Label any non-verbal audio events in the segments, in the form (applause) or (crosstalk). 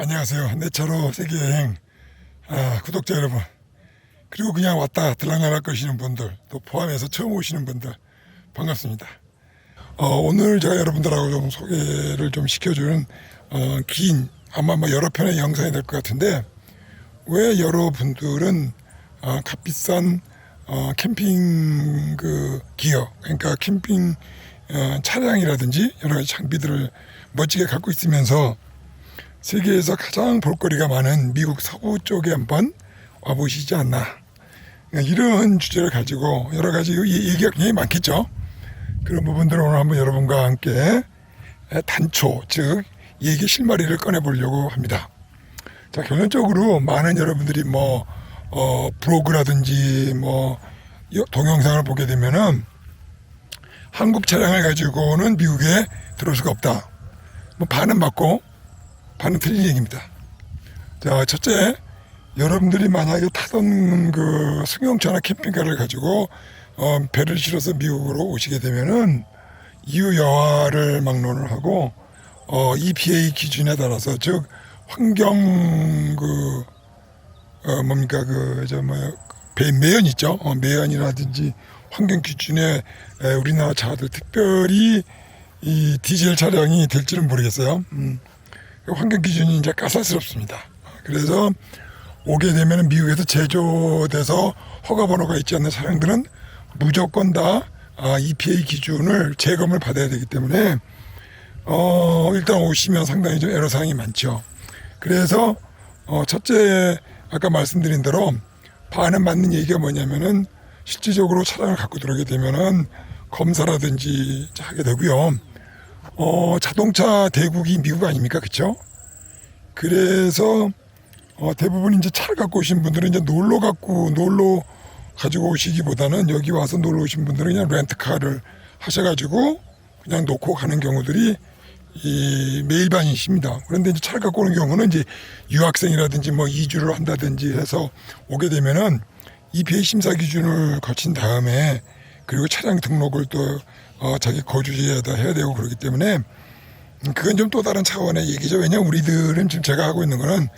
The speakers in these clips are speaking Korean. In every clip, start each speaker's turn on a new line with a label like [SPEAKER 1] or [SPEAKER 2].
[SPEAKER 1] 안녕하세요. 내 차로 세계여행 아, 구독자 여러분 그리고 그냥 왔다 들락날락 거시는 분들 또 포함해서 처음 오시는 분들 반갑습니다. 어, 오늘 제가 여러분들하고 좀 소개를 좀 시켜주는 어, 긴 아마 뭐 여러 편의 영상이 될 것 같은데 왜 여러분들은 어, 값비싼 어, 캠핑 그 기어 그러니까 캠핑 어, 차량이라든지 여러 가지 장비들을 멋지게 갖고 있으면서 세계에서 가장 볼거리가 많은 미국 서부 쪽에 한번 와보시지 않나. 이런 주제를 가지고 여러 가지 이- 얘기가 굉장히 많겠죠. 그런 부분들을 오늘 한번 여러분과 함께 단초, 즉, 얘기 실마리를 꺼내보려고 합니다. 자, 결론적으로 많은 여러분들이 뭐, 어, 브로그라든지 뭐, 여- 동영상을 보게 되면은 한국 차량을 가지고는 미국에 들어올 수가 없다. 뭐, 반은 맞고, 반은 틀린 얘기입니다. 자, 첫째, 여러분들이 만약에 타던 그 승용차나 캠핑카를 가지고 어, 배를 실어서 미국으로 오시게 되면은 이유 여하를 막론을 하고 어, EPA 기준에 따라서 즉 환경 그 어, 뭡니까 그저 뭐야 배 매연 있죠 어, 매연이라든지 환경 기준에 에, 우리나라 차들 특별히 이 디젤 차량이 될지는 모르겠어요. 음. 환경 기준이 이제 까살스럽습니다. 그래서 오게 되면 미국에서 제조돼서 허가 번호가 있지 않는 차량들은 무조건 다 아, EPA 기준을 재검을 받아야 되기 때문에 어, 일단 오시면 상당히 좀 애로사항이 많죠. 그래서 어, 첫째 아까 말씀드린 대로 반은 맞는 얘기가 뭐냐면은 실질적으로 차량을 갖고 들어오게 되면은 검사라든지 하게 되고요. 어, 자동차 대국이 미국 아닙니까? 그쵸? 그래서, 어, 대부분 이제 차를 갖고 오신 분들은 이제 놀러 갖고, 놀러 가지고 오시기보다는 여기 와서 놀러 오신 분들은 그냥 렌트카를 하셔가지고 그냥 놓고 가는 경우들이 이 매일반이십니다. 그런데 이제 차를 갖고 오는 경우는 이제 유학생이라든지 뭐 이주를 한다든지 해서 오게 되면은 EPA 심사 기준을 거친 다음에 그리고 차량 등록을 또 어, 자기 거주지에다 해야 되고 그러기 때문에 음, 그건 좀 또 다른 차원의 얘기죠. 왜냐면 우리들은 지금 제가 하고 있는 거는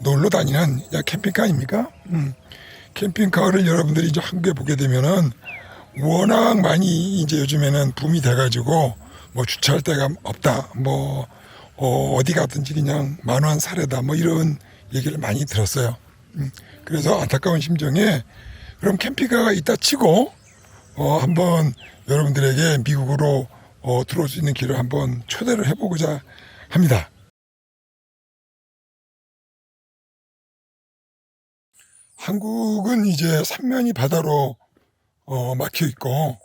[SPEAKER 1] 놀러 다니는 그냥 캠핑카 아닙니까? 음. 캠핑카를 여러분들이 이제 한국에 보게 되면은 워낙 많이 이제 요즘에는 붐이 돼가지고 뭐 주차할 데가 없다. 뭐 어, 디 가든지 그냥 만원 사례다. 뭐 이런 얘기를 많이 들었어요. 음. 그래서 안타까운 심정에 그럼 캠핑카가 있다 치고 어, 한번 여러분들에게 미국으로 어, 들어올 수 있는 길을 한번 초대를 해보고자 합니다. 한국은 이제 삼면이 바다로 어, 막혀 있고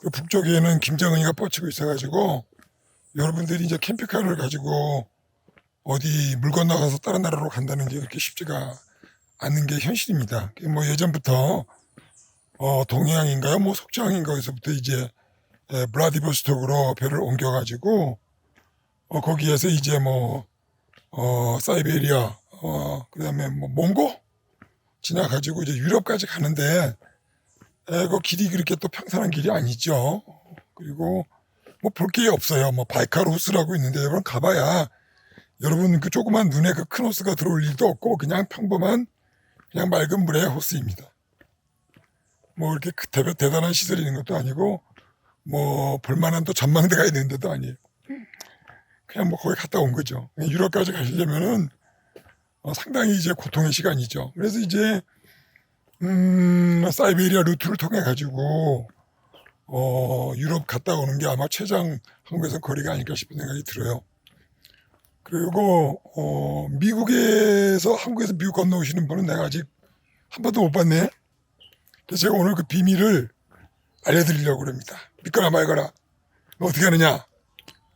[SPEAKER 1] 그 북쪽에는 김정은이가 뻗치고 있어가지고 여러분들이 이제 캠핑카를 가지고 어디 물 건너가서 다른 나라로 간다는 게 그렇게 쉽지가 않는 게 현실입니다. 그뭐 예전부터 어, 동해안인가요? 뭐 속초항인가 에서부터 이제 에, 블라디보스톡으로 배를 옮겨가지고 어, 거기에서 이제 뭐 어, 사이베리아 어, 그다음에 뭐 몽고 지나가지고 이제 유럽까지 가는데 에, 그 길이 그렇게 또 평탄한 길이 아니죠. 그리고 뭐 볼 게 없어요. 뭐 바이칼 호스라고 있는데 여러분 가봐야 여러분 그 조그만 눈에 그 큰 호스가 들어올 일도 없고 그냥 평범한 그냥 맑은 물의 호스입니다. 뭐 이렇게 대단한 시설이 있는 것도 아니고 뭐 볼만한 또 전망대가 있는 데도 아니에요. 그냥 뭐 거기 갔다 온 거죠. 유럽까지 가시려면은 어, 상당히 이제 고통의 시간이죠. 그래서 이제 음, 사이베리아 루트를 통해 가지고 어, 유럽 갔다 오는 게 아마 최장 한국에서 거리가 아닐까 싶은 생각이 들어요. 그리고 어, 미국에서 한국에서 미국 건너오시는 분은 내가 아직 한 번도 못 봤네. 제가 오늘 그 비밀을 알려드리려고 그럽니다. 믿거나 말거나. 너 어떻게 하느냐?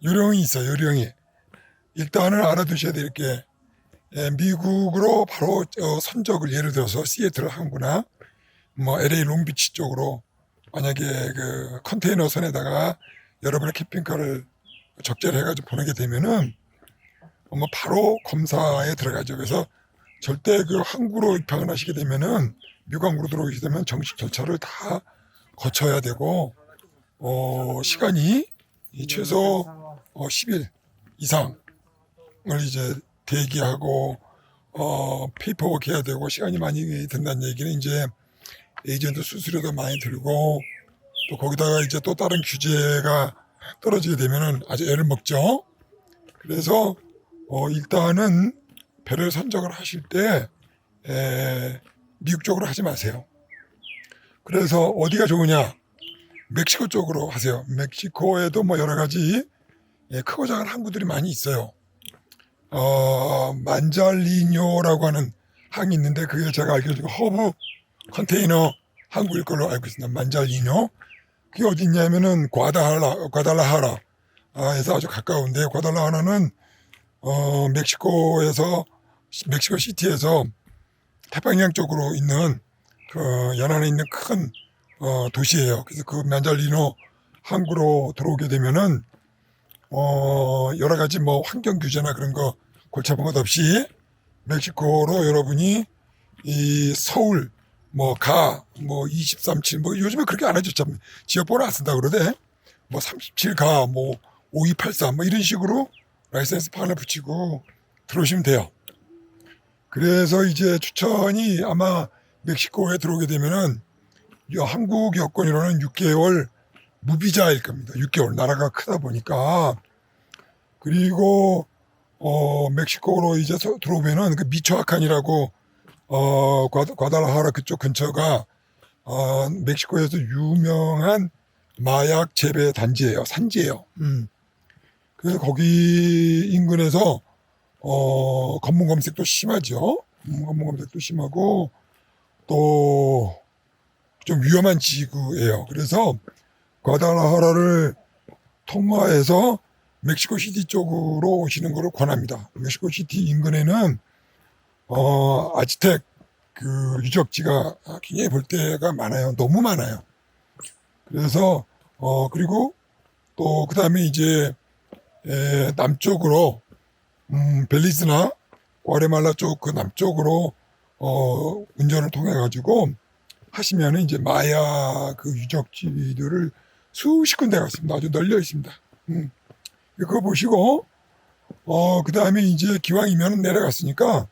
[SPEAKER 1] 요령이 있어요, 요령이. 일단은 알아두셔야 될 게, 예, 미국으로 바로 어, 선적을 예를 들어서 시애틀 항구나 뭐 LA 롱비치 쪽으로 만약에 그 컨테이너 선에다가 여러분의 캠핑카를 적재를 해가지고 보내게 되면은 뭐 바로 검사에 들어가죠. 그래서 절대 그 항구로 입항을 하시게 되면은 미국 항구로 들어오게 되면 정식 절차를 다 거쳐야 되고 어 시간이 이 최소 어 10일 이상을 이제 대기하고 어 페이퍼워크 해야 되고 시간이 많이 든다는 얘기는 이제 에이전트 수수료도 많이 들고 또 거기다가 이제 또 다른 규제가 떨어지게 되면은 아주 애를 먹죠. 그래서 어 일단은 배를 선적을 하실 때 에, 미국 쪽으로 하지 마세요. 그래서 어디가 좋으냐? 멕시코 쪽으로 하세요. 멕시코에도 뭐 여러 가지 예, 크고 작은 항구들이 많이 있어요. 어, 만잘리뇨라고 하는 항이 있는데 그게 제가 알기로 허브 컨테이너 항구일 걸로 알고 있습니다. 만잘리뇨. 그게 어디 있냐면은 과다할라, 과달라하라 에서 아주 가까운데 과달라하라는 어, 멕시코에서 멕시코 시티에서 태평양 쪽으로 있는 그 연안에 있는 큰 어, 도시예요. 그래서 그 만잘리노 항구로 들어오게 되면은 어, 여러 가지 뭐 환경 규제나 그런 거 골치 아픈 것 없이 멕시코로 여러분이 이 서울 뭐 가 뭐 237, 뭐 요즘에 그렇게 안 하죠. 참 지역번호 안 쓴다 그러대. 뭐 37가 뭐 5284, 뭐 이런 식으로 라이센스 판을 붙이고 들어오시면 돼요. 그래서 이제 추천이 아마 멕시코에 들어오게 되면은 이 한국 여권으로는 6개월 무비자일 겁니다. 6개월 나라가 크다 보니까 그리고 어 멕시코로 이제 서- 들어오면은 그 미초아칸이라고 어 과- 과달라하라 그쪽 근처가 어 멕시코에서 유명한 마약 재배 단지예요. 산지예요. 음. 그래서 거기 인근에서 어 검문 검색도 심하죠. 음, 검문 검색도 심하고 또 좀 위험한 지구예요. 그래서 과달라하라를 통과해서 멕시코 시티 쪽으로 오시는 것을 권합니다. 멕시코 시티 인근에는 어 아즈텍 그 유적지가 굉장히 볼 때가 많아요. 너무 많아요. 그래서 어 그리고 또 그다음에 이제 에, 남쪽으로 음, 벨리즈나 과레말라 쪽 그 남쪽으로 어 운전을 통해 가지고 하시면은 이제 마야 그 유적지들을 수십 군데 갔습니다. 아주 널려 있습니다. 음. 그거 보시고 어 그 다음에 이제 기왕이면 내려갔으니까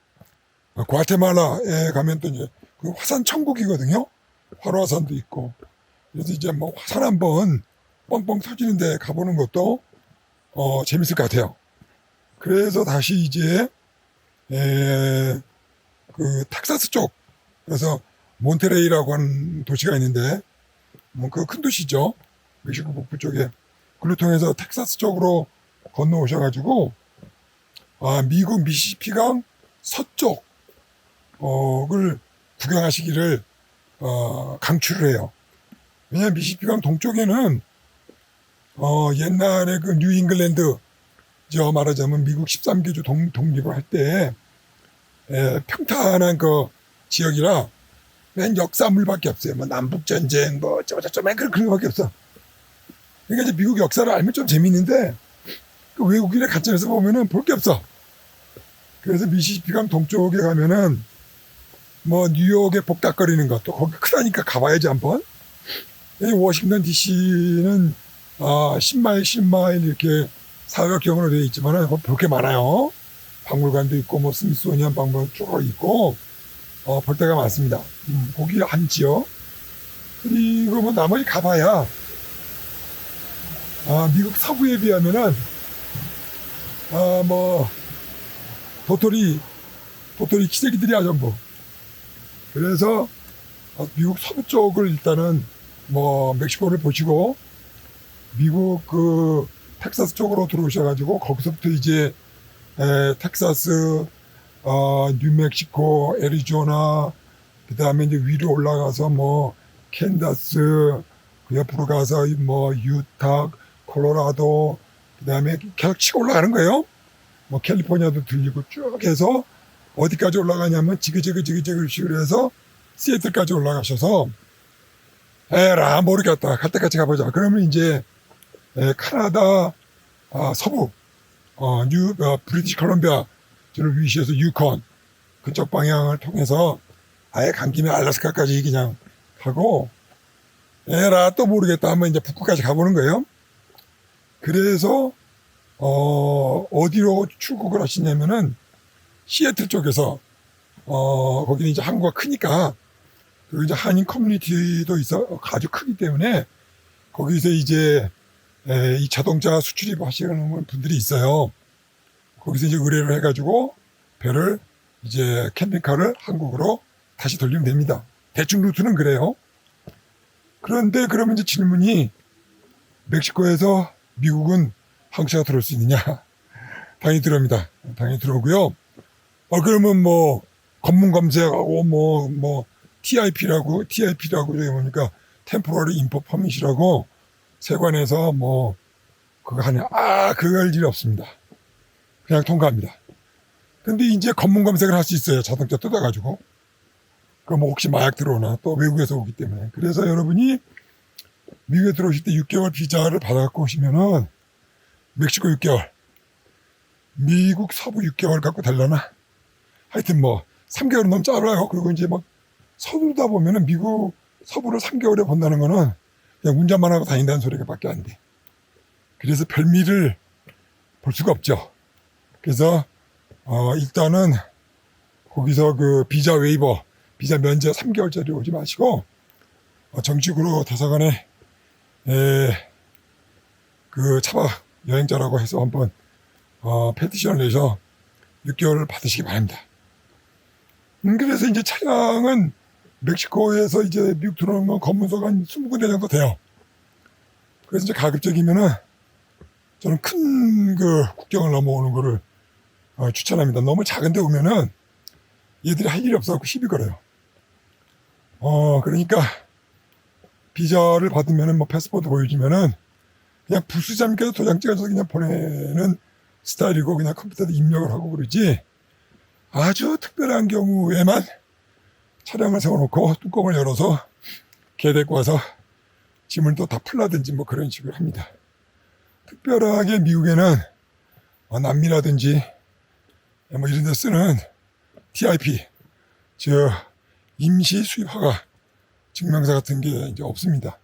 [SPEAKER 1] 어, 과테말라에 가면 또 이제 그 화산 천국이거든요. 활화산도 있고 그래서 이제 뭐 화산 한번 뻥뻥 터지는데 가보는 것도 어 재밌을 것 같아요. 그래서 다시 이제 에, 그 텍사스 쪽 그래서 몬테레이라고 하는 도시가 있는데 뭐 그 큰 도시죠. 멕시코 북부 쪽에 그를 통해서 텍사스 쪽으로 건너오셔가지고 아 미국 미시시피강 서쪽 어를 구경하시기를 어, 강추를 해요. 왜냐하면 미시시피강 동쪽에는 어, 옛날에 그 뉴잉글랜드 저 말하자면 미국 13개주 동, 독립을 할 때 평탄한 그 지역이라 맨 역사물밖에 없어요. 뭐 남북 전쟁 뭐 저저저 맨 그런 그런 거밖에 없어. 그러니까 이제 미국 역사를 알면 좀 재밌는데 그 외국인의 관점에서 보면은 볼 게 없어. 그래서 미시시피강 동쪽에 가면은 뭐 뉴욕에 복닥거리는 것도 거기 크다니까 가봐야지 한번. 이 워싱턴 DC는 아 10마일 10마일 이렇게 사각형으로 되어 있지만은 볼게 많아요. 박물관도 있고 뭐 스미소니안 박물관 쭉 있고 어, 볼 데가 많습니다. 음, 거기 한 지역. 그리고 뭐 나머지 가봐야, 아, 미국 서부에 비하면은, 아, 뭐, 도토리, 도토리 기저귀들이야, 전부. 그래서, 어, 미국 서부 쪽을 일단은, 뭐, 멕시코를 보시고, 미국 그, 텍사스 쪽으로 들어오셔가지고, 거기서부터 이제, 에, 텍사스, 어, 뉴멕시코, 애리조나, 그 다음에 이제 위로 올라가서 뭐, 캔다스, 그 옆으로 가서 뭐, 유타, 콜로라도, 그 다음에 계속 치고 올라가는 거예요. 뭐, 캘리포니아도 들리고 쭉 해서 어디까지 올라가냐면 지그지그지그지그 해서 시애틀까지 올라가셔서 에라 모르겠다 갈 때까지 가보자 그러면 이제 에, 카나다 아, 서부 어, 뉴 어, 브리티시 컬럼비아 저를 위시해서 유콘 그쪽 방향을 통해서 아예 간 김에 알라스카까지 그냥 가고 에라 또 모르겠다 하면 이제 북극까지 가보는 거예요. 그래서 어 어디로 출국을 하시냐면은 시애틀 쪽에서 어 거기는 이제 항구가 크니까 그리고 이제 한인 커뮤니티도 있어 아주 크기 때문에 거기서 이제 에, 이 자동차 수출입 하시는 분들이 있어요. 거기서 이제 의뢰를 해가지고 배를 이제 캠핑카를 한국으로 다시 돌리면 됩니다. 대충 루트는 그래요. 그런데 그러면 이제 질문이 멕시코에서 미국은 항차가 들어올 수 있느냐? (laughs) 당연히 들어옵니다. 당연히 들어오고요. 어, 그러면 뭐, 검문 검색하고 뭐, 뭐, TIP라고, TIP라고 저기 뭡니까, 템포러리 인포 퍼밋이라고 세관에서 뭐, 그거 하냐. 아, 할 일이 없습니다. 그냥 통과합니다. 근데 이제 검문 검색을 할 수 있어요. 자동차 뜯어가지고. 그럼 뭐 혹시 마약 들어오나 또 외국에서 오기 때문에. 그래서 여러분이 미국에 들어오실 때 6개월 비자를 받아갖고 오시면은 멕시코 6개월, 미국 서부 6개월 갖고 달라나? 하여튼 뭐 3개월은 너무 짧아요. 그리고 이제 막 서두르다 보면은 미국 서부를 3개월에 본다는 거는 그냥 운전만 하고 다닌다는 소리가 밖에 안 돼. 그래서 별미를 볼 수가 없죠. 그래서 어 일단은 거기서 그 비자 웨이버, 비자 면제 3개월짜리 오지 마시고 어, 정식으로 대사관에 에, 그 차박 여행자라고 해서 한번 어, 페티션을 내서 6개월을 받으시기 바랍니다. 음, 그래서 이제 차량은 멕시코에서 이제 미국 들어오는 건 검문소가 한 20군데 정도 돼요. 그래서 이제 가급적이면은 저는 큰 그 국경을 넘어오는 거를 어, 추천합니다. 너무 작은데 오면은 얘들이 할 일이 없어갖고 시비 걸어요. 어, 그러니까 비자를 받으면은 뭐 패스포트 보여주면은 그냥 부수장께서 도장 찍어서 그냥 보내는 스타일이고 그냥 컴퓨터에 입력을 하고 그러지 아주 특별한 경우에만 차량을 세워놓고 뚜껑을 열어서 개 데리고 와서 짐을 또 다 풀라든지 뭐 그런 식으로 합니다. 특별하게 미국에는 어, 남미라든지 뭐 이런 데 쓰는 TIP, 저 임시 수입 허가 증명서 같은 게 이제 없습니다.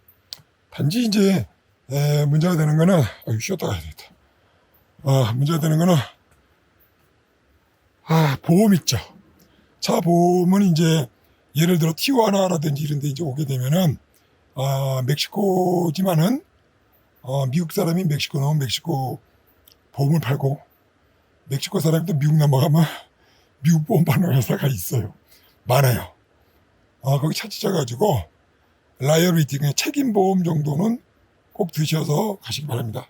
[SPEAKER 1] 단지 이제 에, 문제가 되는 거는 아유 쉬었다 가야 되겠다. 아 문제가 되는 거는 아 보험 있죠. 차 보험은 이제 예를 들어 티와나라든지 이런 데 이제 오게 되면은 아 멕시코지만은 어, 미국 사람이 멕시코 넣으면 멕시코 보험을 팔고 멕시코 사람이 또 미국 넘어가면 (laughs) 미국 보험 파는 회사가 있어요. 많아요. 아, 거기 찾으셔가지고 라이어리티 그냥 책임 보험 정도는 꼭 드셔서 가시기 바랍니다.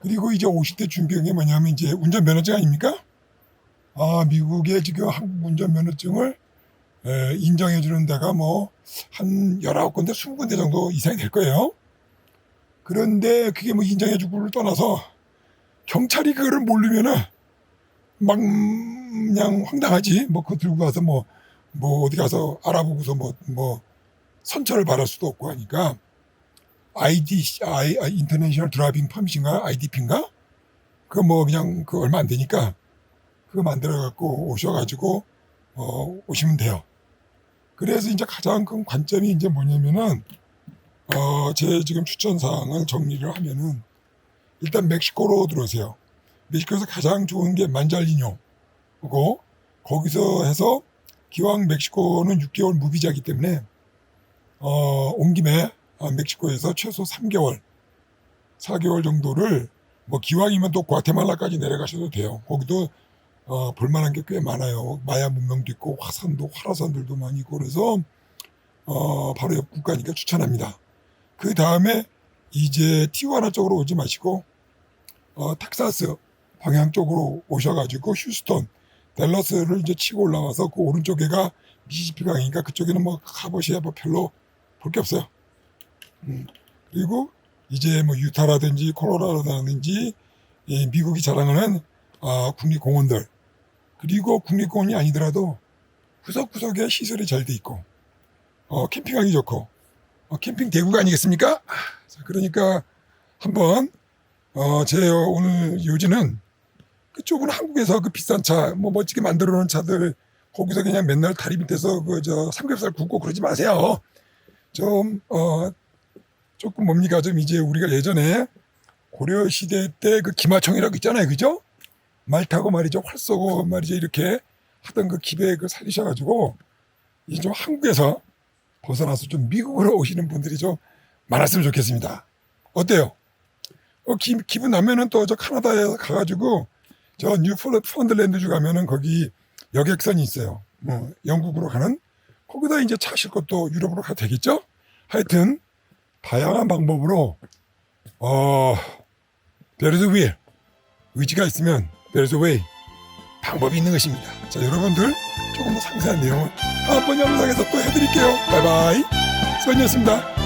[SPEAKER 1] 그리고 이제 오실 때 준비한 게 뭐냐면 이제 운전면허증 아닙니까? 아, 미국의 지금 한국 운전면허증을 에, 인정해 주는 데가 뭐한 19군데, 20군데 정도 이상이 될 거예요. 그런데 그게 뭐 인정해 주고를 떠나서 경찰이 그거를 모르면은 막 그냥 황당하지. 뭐 그거 들고 가서 뭐, 뭐 어디 가서 알아보고서 뭐, 뭐 선처를 받을 수도 없고 하니까 ID, I, 인터내셔널 드라이빙 퍼밋인가? IDP인가? 그거 뭐 그냥 그 얼마 안 되니까 그거 만들어 갖고 오셔가지고 어, 오시면 돼요. 그래서 이제 가장 큰 관점이 이제 뭐냐면은 어, 제 지금 추천 사항을 정리를 하면은 일단 멕시코로 들어오세요. 멕시코에서 가장 좋은 게 만잘리뇨고 거기서 해서 기왕 멕시코는 6개월 무비자이기 때문에 어, 온 김에 아, 멕시코에서 최소 3개월, 4개월 정도를 뭐 기왕이면 또 과테말라까지 내려가셔도 돼요. 거기도 어, 볼만한 게 꽤 많아요. 마야 문명도 있고 화산도 화라산들도 많이 있고 그래서 어, 바로 옆 국가니까 추천합니다. 그 다음에 이제 티와나 쪽으로 오지 마시고 어, 텍사스 방향 쪽으로 오셔가지고 휴스턴, 댈러스를 이제 치고 올라와서 그 오른쪽에가 미시시피 강이니까 그쪽에는 뭐 가보셔야 뭐 별로 볼 게 없어요. 음, 그리고 이제 뭐 유타라든지 콜로라도라든지 이 미국이 자랑하는 아, 국립공원들 그리고 국립공원이 아니더라도 구석구석에 시설이 잘 돼 있고 어, 캠핑하기 좋고 어, 캠핑 대구가 아니겠습니까? 아, 자, 그러니까 한번 어, 제 오늘 요지는 그쪽은 한국에서 그 비싼 차, 뭐 멋지게 만들어 놓은 차들 거기서 그냥 맨날 다리 밑에서 그 저 삼겹살 굽고 그러지 마세요. 좀, 어, 조금 뭡니까? 좀 이제 우리가 예전에 고려 시대 때 그 기마청이라고 있잖아요. 그죠? 말 타고 말이죠 활 쏘고 말이죠 이렇게 하던 그 기백을 살리셔가지고 이제 좀 한국에서 벗어나서 좀 미국으로 오시는 분들이 좀 많았으면 좋겠습니다. 어때요? 어, 기, 기분 나면은 또 저 카나다에 가가지고 저 뉴펀들랜드주 가면은 거기 여객선이 있어요. 뭐 영국으로 가는 거기다 이제 차 싣고 또 유럽으로 가도 되겠죠? 하여튼 다양한 방법으로 어 베르드 윌 의지가 있으면 베르드 웨이 방법이 있는 것입니다. 자 여러분들 조금 더 상세한 내용은 다음번 영상에서 또 해드릴게요. 바이바이 수고하셨습니다.